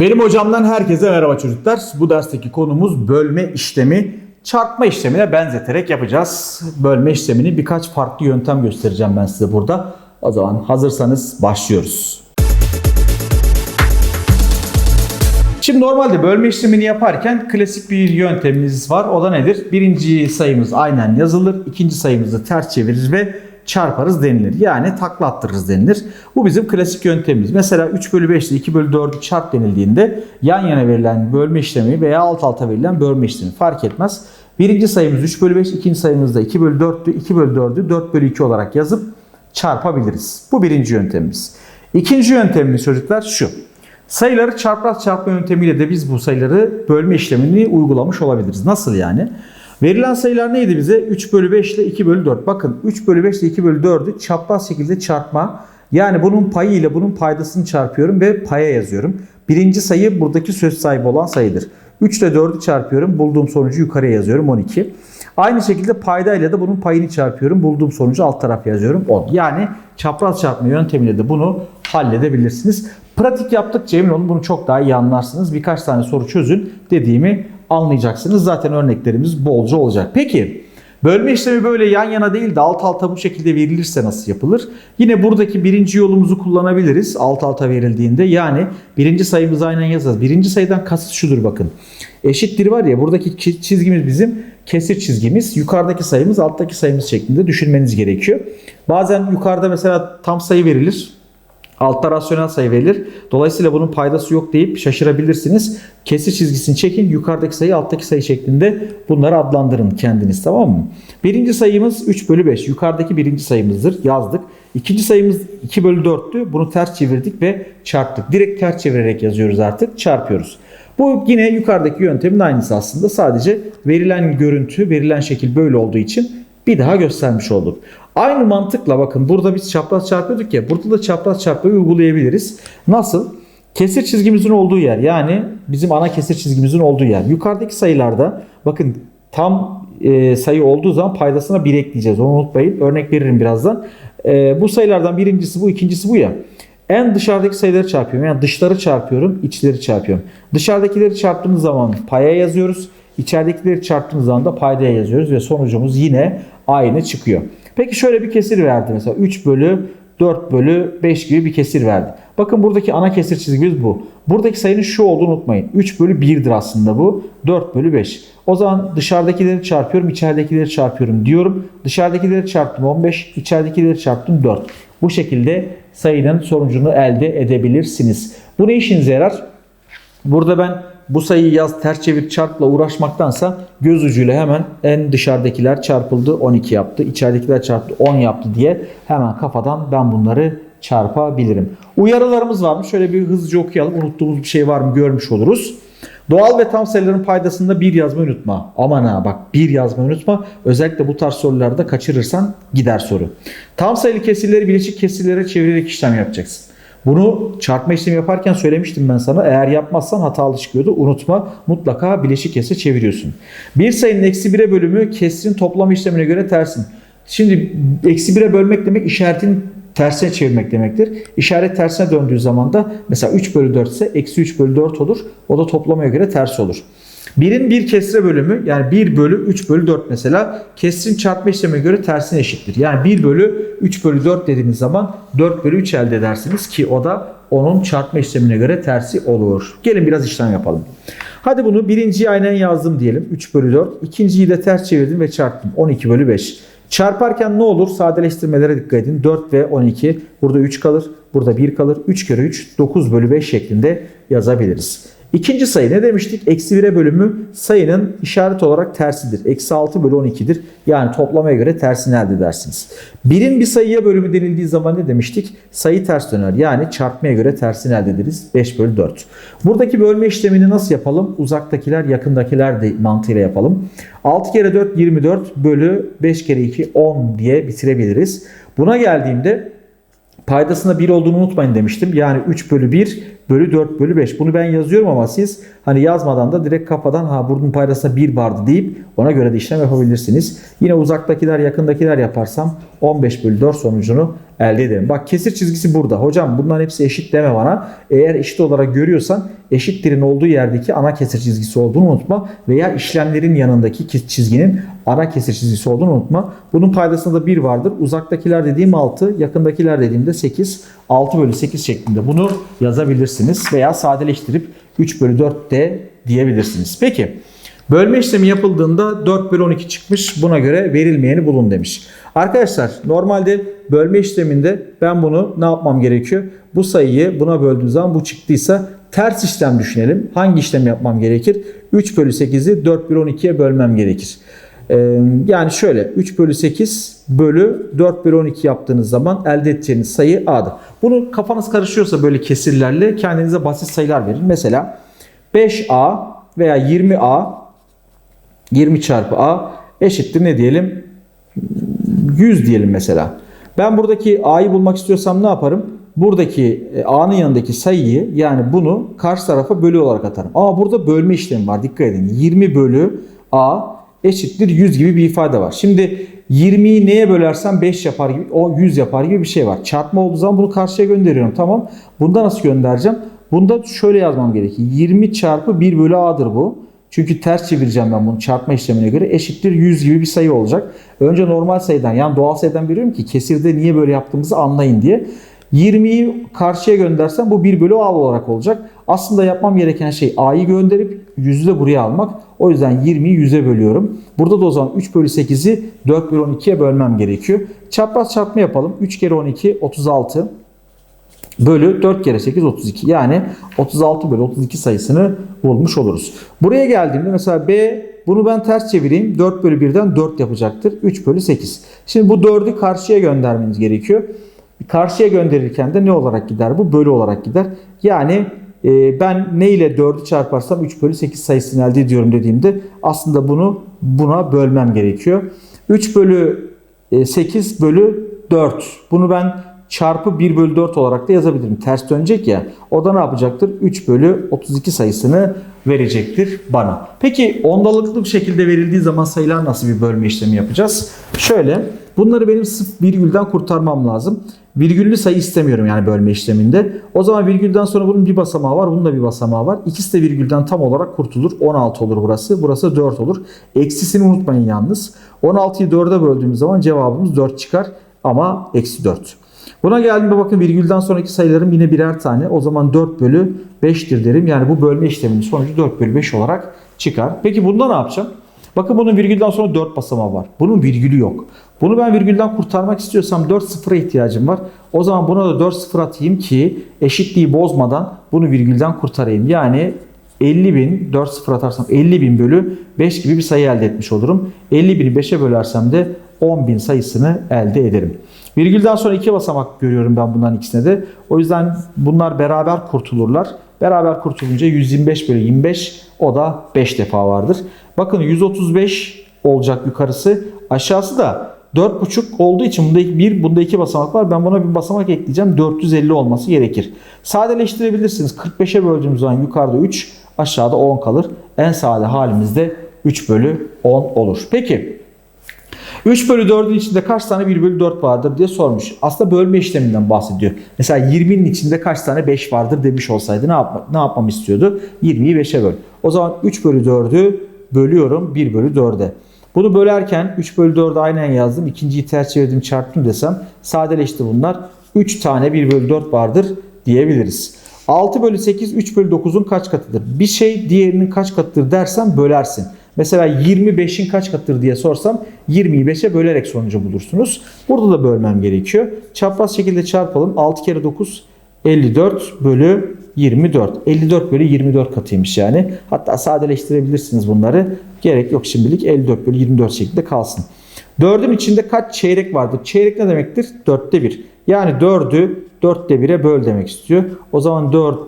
Benim hocamdan herkese merhaba çocuklar. Bu dersteki konumuz bölme işlemi. Çarpma işlemine benzeterek yapacağız. Bölme işlemini birkaç farklı yöntem göstereceğim ben size burada. O zaman hazırsanız başlıyoruz. Şimdi normalde bölme işlemini yaparken klasik bir yöntemimiz var. O da nedir? Birinci sayımız aynen yazılır. ikinci sayımızı ters çevirir ve çarparız denilir. Yani takla denilir. Bu bizim klasik yöntemimiz. Mesela 3 bölü 5 ile 2 bölü 4'ü çarp denildiğinde yan yana verilen bölme işlemi veya alt alta verilen bölme işlemi fark etmez. Birinci sayımız 3 bölü 5, ikinci sayımız da 2 bölü 4'tü. 2 bölü 4'ü 4 bölü 2 olarak yazıp çarpabiliriz. Bu birinci yöntemimiz. İkinci yöntemimiz çocuklar şu. Sayıları çarpraz çarpma yöntemiyle de biz bu sayıları bölme işlemini uygulamış olabiliriz. Nasıl yani? Verilen sayılar neydi bize? 3 bölü 5 ile 2 bölü 4. Bakın 3 bölü 5 ile 2 bölü 4'ü çapraz şekilde çarpma. Yani bunun payı ile bunun paydasını çarpıyorum ve paya yazıyorum. Birinci sayı buradaki söz sahibi olan sayıdır. 3 ile 4'ü çarpıyorum. Bulduğum sonucu yukarıya yazıyorum 12. Aynı şekilde payda ile de bunun payını çarpıyorum. Bulduğum sonucu alt taraf yazıyorum 10. Yani çapraz çarpma yöntemiyle de bunu halledebilirsiniz. Pratik yaptıkça emin olun bunu çok daha iyi anlarsınız. Birkaç tane soru çözün dediğimi anlayacaksınız. Zaten örneklerimiz bolca olacak. Peki bölme işlemi böyle yan yana değil de alt alta bu şekilde verilirse nasıl yapılır? Yine buradaki birinci yolumuzu kullanabiliriz alt alta verildiğinde. Yani birinci sayımızı aynen yazarız. Birinci sayıdan kasıt şudur bakın. Eşittir var ya buradaki çizgimiz bizim kesir çizgimiz. Yukarıdaki sayımız alttaki sayımız şeklinde düşünmeniz gerekiyor. Bazen yukarıda mesela tam sayı verilir. Altta rasyonel sayı verilir. Dolayısıyla bunun paydası yok deyip şaşırabilirsiniz. Kesir çizgisini çekin. Yukarıdaki sayı alttaki sayı şeklinde bunları adlandırın kendiniz tamam mı? Birinci sayımız 3 bölü 5. Yukarıdaki birinci sayımızdır. Yazdık. İkinci sayımız 2 bölü 4'tü. Bunu ters çevirdik ve çarptık. Direkt ters çevirerek yazıyoruz artık. Çarpıyoruz. Bu yine yukarıdaki yöntemin aynısı aslında. Sadece verilen görüntü, verilen şekil böyle olduğu için bir daha göstermiş olduk. Aynı mantıkla bakın burada biz çapraz çarpıyorduk ya burada da çapraz çarpmayı uygulayabiliriz. Nasıl? Kesir çizgimizin olduğu yer yani bizim ana kesir çizgimizin olduğu yer. Yukarıdaki sayılarda bakın tam e, sayı olduğu zaman paydasına 1 ekleyeceğiz. Onu unutmayın. Örnek veririm birazdan. E, bu sayılardan birincisi bu, ikincisi bu ya. En dışarıdaki sayıları çarpıyorum. Yani dışları çarpıyorum, içleri çarpıyorum. Dışarıdakileri çarptığımız zaman paya yazıyoruz. İçeridekileri çarptığımız zaman da paydaya yazıyoruz ve sonucumuz yine aynı çıkıyor. Peki şöyle bir kesir verdi mesela 3 bölü 4 bölü 5 gibi bir kesir verdi. Bakın buradaki ana kesir çizgimiz bu. Buradaki sayının şu olduğunu unutmayın. 3 bölü 1'dir aslında bu. 4 bölü 5. O zaman dışarıdakileri çarpıyorum, içeridekileri çarpıyorum diyorum. Dışarıdakileri çarptım 15, içeridekileri çarptım 4. Bu şekilde sayının sonucunu elde edebilirsiniz. Bu ne işinize yarar? Burada ben bu sayıyı yaz ters çevir çarpla uğraşmaktansa göz ucuyla hemen en dışarıdakiler çarpıldı 12 yaptı. içeridekiler çarptı 10 yaptı diye hemen kafadan ben bunları çarpabilirim. Uyarılarımız var mı? Şöyle bir hızlıca okuyalım. Unuttuğumuz bir şey var mı görmüş oluruz. Doğal ve tam sayıların paydasında bir yazmayı unutma. Aman ha bak bir yazmayı unutma. Özellikle bu tarz sorularda kaçırırsan gider soru. Tam sayılı kesirleri bileşik kesirlere çevirerek işlem yapacaksın. Bunu çarpma işlemi yaparken söylemiştim ben sana. Eğer yapmazsan hatalı çıkıyordu. Unutma mutlaka bileşik kesir çeviriyorsun. Bir sayının eksi 1'e bölümü kesrin toplam işlemine göre tersin. Şimdi eksi 1'e bölmek demek işaretin tersine çevirmek demektir. İşaret tersine döndüğü zaman da mesela 3 bölü 4 ise eksi 3 bölü 4 olur. O da toplamaya göre ters olur. Birin bir kesre bölümü yani 1 bölü 3 bölü 4 mesela kesrin çarpma işlemine göre tersine eşittir. Yani 1 bölü 3 bölü 4 dediğiniz zaman 4 bölü 3 elde edersiniz ki o da onun çarpma işlemine göre tersi olur. Gelin biraz işlem yapalım. Hadi bunu birinciyi aynen yazdım diyelim 3 bölü 4. İkinciyi de ters çevirdim ve çarptım 12 bölü 5. Çarparken ne olur? Sadeleştirmelere dikkat edin. 4 ve 12. Burada 3 kalır. Burada 1 kalır. 3 kere 3 9 bölü 5 şeklinde yazabiliriz. İkinci sayı ne demiştik? Eksi 1'e bölümü sayının işaret olarak tersidir. Eksi 6 bölü 12'dir. Yani toplamaya göre tersini elde edersiniz. Birin bir sayıya bölümü denildiği zaman ne demiştik? Sayı ters döner. Yani çarpmaya göre tersini elde ederiz. 5 bölü 4. Buradaki bölme işlemini nasıl yapalım? Uzaktakiler yakındakiler de mantığıyla yapalım. 6 kere 4 24 bölü 5 kere 2 10 diye bitirebiliriz. Buna geldiğimde paydasında 1 olduğunu unutmayın demiştim. Yani 3 bölü 1 bölü 4 bölü 5. Bunu ben yazıyorum ama siz hani yazmadan da direkt kafadan ha bunun paydasında 1 vardı deyip ona göre de işlem yapabilirsiniz. Yine uzaktakiler yakındakiler yaparsam 15 bölü 4 sonucunu elde ederim. Bak kesir çizgisi burada. Hocam bunların hepsi eşit deme bana. Eğer eşit olarak görüyorsan eşitlerin olduğu yerdeki ana kesir çizgisi olduğunu unutma. Veya işlemlerin yanındaki çizginin ana kesir çizgisi olduğunu unutma. Bunun paydasında da 1 vardır. Uzaktakiler dediğim 6, yakındakiler dediğimde 8. 6 bölü 8 şeklinde bunu yazabilirsiniz. Veya sadeleştirip 3 bölü 4 de diyebilirsiniz. Peki. Bölme işlemi yapıldığında 4 bölü 12 çıkmış. Buna göre verilmeyeni bulun demiş. Arkadaşlar normalde bölme işleminde ben bunu ne yapmam gerekiyor? Bu sayıyı buna böldüğüm zaman bu çıktıysa ters işlem düşünelim. Hangi işlem yapmam gerekir? 3 bölü 8'i 4 bölü 12'ye bölmem gerekir. Ee, yani şöyle 3 bölü 8 bölü 4 bölü 12 yaptığınız zaman elde edeceğiniz sayı A'dır. Bunu kafanız karışıyorsa böyle kesirlerle kendinize basit sayılar verin. Mesela 5A veya 20A 20 çarpı A eşittir ne diyelim? 100 diyelim mesela. Ben buradaki A'yı bulmak istiyorsam ne yaparım? Buradaki e, A'nın yanındaki sayıyı yani bunu karşı tarafa bölü olarak atarım. Ama burada bölme işlemi var. Dikkat edin. 20 bölü A eşittir 100 gibi bir ifade var. Şimdi 20'yi neye bölersem 5 yapar gibi o 100 yapar gibi bir şey var. Çarpma olduğu zaman bunu karşıya gönderiyorum. Tamam. Bunda nasıl göndereceğim? Bunda şöyle yazmam gerekiyor. 20 çarpı 1 bölü A'dır bu. Çünkü ters çevireceğim ben bunu çarpma işlemine göre. Eşittir 100 gibi bir sayı olacak. Önce normal sayıdan yani doğal sayıdan veriyorum ki kesirde niye böyle yaptığımızı anlayın diye. 20'yi karşıya göndersem bu 1 bölü A olarak olacak. Aslında yapmam gereken şey A'yı gönderip 100'ü de buraya almak. O yüzden 20'yi 100'e bölüyorum. Burada da o zaman 3 bölü 8'i 4 bölü 12'ye bölmem gerekiyor. Çapraz çarpma yapalım. 3 kere 12 36 bölü 4 kere 8 32. Yani 36 bölü 32 sayısını bulmuş oluruz. Buraya geldiğimde mesela B bunu ben ters çevireyim. 4 bölü 1'den 4 yapacaktır. 3 bölü 8. Şimdi bu 4'ü karşıya göndermeniz gerekiyor. Karşıya gönderirken de ne olarak gider? Bu bölü olarak gider. Yani e, ben ne ile 4'ü çarparsam 3 bölü 8 sayısını elde ediyorum dediğimde aslında bunu buna bölmem gerekiyor. 3 bölü e, 8 bölü 4. Bunu ben çarpı 1 bölü 4 olarak da yazabilirim. Ters dönecek ya. O da ne yapacaktır? 3 bölü 32 sayısını verecektir bana. Peki ondalıklı bir şekilde verildiği zaman sayılar nasıl bir bölme işlemi yapacağız? Şöyle bunları benim sırf virgülden kurtarmam lazım. Virgüllü sayı istemiyorum yani bölme işleminde. O zaman virgülden sonra bunun bir basamağı var. Bunun da bir basamağı var. İkisi de virgülden tam olarak kurtulur. 16 olur burası. Burası 4 olur. Eksisini unutmayın yalnız. 16'yı 4'e böldüğümüz zaman cevabımız 4 çıkar. Ama eksi 4. Buna geldiğimde bakın virgülden sonraki sayılarım yine birer tane. O zaman 4 bölü 5'tir derim. Yani bu bölme işleminin sonucu 4 bölü 5 olarak çıkar. Peki bunda ne yapacağım? Bakın bunun virgülden sonra 4 basamağı var. Bunun virgülü yok. Bunu ben virgülden kurtarmak istiyorsam 4 sıfıra ihtiyacım var. O zaman buna da 4 sıfır atayım ki eşitliği bozmadan bunu virgülden kurtarayım. Yani 50 bin 4 sıfır atarsam 50 bin bölü 5 gibi bir sayı elde etmiş olurum. 50 bini 5'e bölersem de 10 bin sayısını elde ederim. Virgülden sonra iki basamak görüyorum ben bunların ikisine de. O yüzden bunlar beraber kurtulurlar. Beraber kurtulunca 125 bölü 25 o da 5 defa vardır. Bakın 135 olacak yukarısı. Aşağısı da 4,5 olduğu için bunda bir, bunda iki basamak var. Ben buna bir basamak ekleyeceğim. 450 olması gerekir. Sadeleştirebilirsiniz. 45'e böldüğümüz zaman yukarıda 3, aşağıda 10 kalır. En sade halimizde 3 bölü 10 olur. Peki 3 bölü 4'ün içinde kaç tane 1 bölü 4 vardır diye sormuş. Aslında bölme işleminden bahsediyor. Mesela 20'nin içinde kaç tane 5 vardır demiş olsaydı ne, yapma, ne yapmamı istiyordu? 20'yi 5'e böl. O zaman 3 bölü 4'ü bölüyorum 1 bölü 4'e. Bunu bölerken 3 bölü 4'ü aynen yazdım. İkinciyi ters çevirdim çarptım desem sadeleşti bunlar. 3 tane 1 bölü 4 vardır diyebiliriz. 6 bölü 8 3 bölü 9'un kaç katıdır? Bir şey diğerinin kaç katıdır dersen bölersin. Mesela 25'in kaç katıdır diye sorsam 20'yi 5'e bölerek sonucu bulursunuz. Burada da bölmem gerekiyor. Çapraz şekilde çarpalım. 6 kere 9 54 bölü 24. 54 bölü 24 katıymış yani. Hatta sadeleştirebilirsiniz bunları. Gerek yok şimdilik 54 bölü 24 şeklinde kalsın. 4'ün içinde kaç çeyrek vardır? Çeyrek ne demektir? 4'te 1. Yani 4'ü 4'te 1'e böl demek istiyor. O zaman 4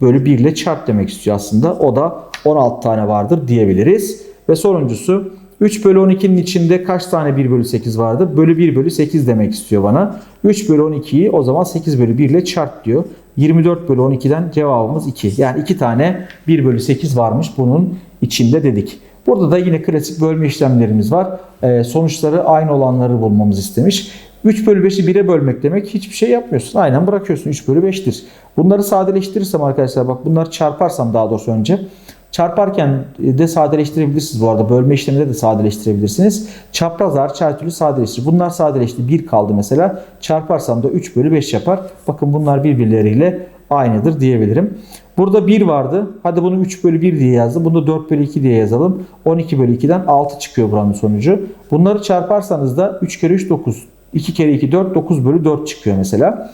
bölü 1 ile çarp demek istiyor aslında. O da 16 tane vardır diyebiliriz. Ve sonuncusu 3 bölü 12'nin içinde kaç tane 1 bölü 8 vardır? Bölü 1 bölü 8 demek istiyor bana. 3 bölü 12'yi o zaman 8 bölü 1 ile çarp diyor. 24 bölü 12'den cevabımız 2. Yani 2 tane 1 bölü 8 varmış bunun içinde dedik. Burada da yine klasik bölme işlemlerimiz var. Ee, sonuçları aynı olanları bulmamız istemiş. 3 bölü 5'i 1'e bölmek demek hiçbir şey yapmıyorsun. Aynen bırakıyorsun. 3 bölü 5'tir. Bunları sadeleştirirsem arkadaşlar bak bunları çarparsam daha doğrusu önce. Çarparken de sadeleştirebilirsiniz bu arada. Bölme işleminde de sadeleştirebilirsiniz. Çapraz hariç her türlü sadeleştirir. Bunlar sadeleşti. 1 kaldı mesela. Çarparsam da 3 bölü 5 yapar. Bakın bunlar birbirleriyle aynıdır diyebilirim. Burada 1 vardı. Hadi bunu 3 bölü 1 diye yazdım. Bunu da 4 bölü 2 diye yazalım. 12 bölü 2'den 6 çıkıyor buranın sonucu. Bunları çarparsanız da 3 kere 3 9. 2 kere 2 4 9 bölü 4 çıkıyor mesela.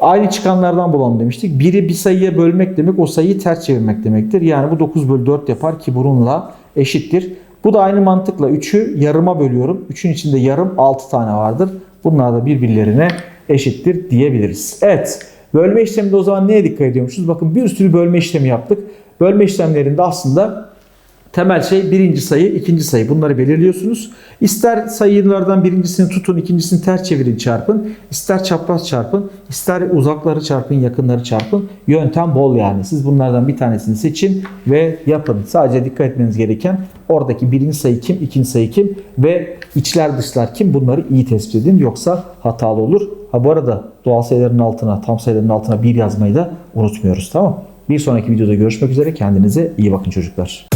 Aynı çıkanlardan bulalım demiştik. Biri bir sayıya bölmek demek o sayıyı ters çevirmek demektir. Yani bu 9 bölü 4 yapar ki bununla eşittir. Bu da aynı mantıkla 3'ü yarıma bölüyorum. 3'ün içinde yarım 6 tane vardır. Bunlar da birbirlerine eşittir diyebiliriz. Evet. Bölme işleminde o zaman neye dikkat ediyormuşuz? Bakın bir sürü bölme işlemi yaptık. Bölme işlemlerinde aslında Temel şey birinci sayı, ikinci sayı. Bunları belirliyorsunuz. İster sayılardan birincisini tutun, ikincisini ters çevirin çarpın. İster çapraz çarpın, ister uzakları çarpın, yakınları çarpın. Yöntem bol yani. Siz bunlardan bir tanesini seçin ve yapın. Sadece dikkat etmeniz gereken oradaki birinci sayı kim, ikinci sayı kim ve içler dışlar kim bunları iyi tespit edin. Yoksa hatalı olur. Ha bu arada doğal sayıların altına, tam sayıların altına bir yazmayı da unutmuyoruz. Tamam Bir sonraki videoda görüşmek üzere. Kendinize iyi bakın çocuklar.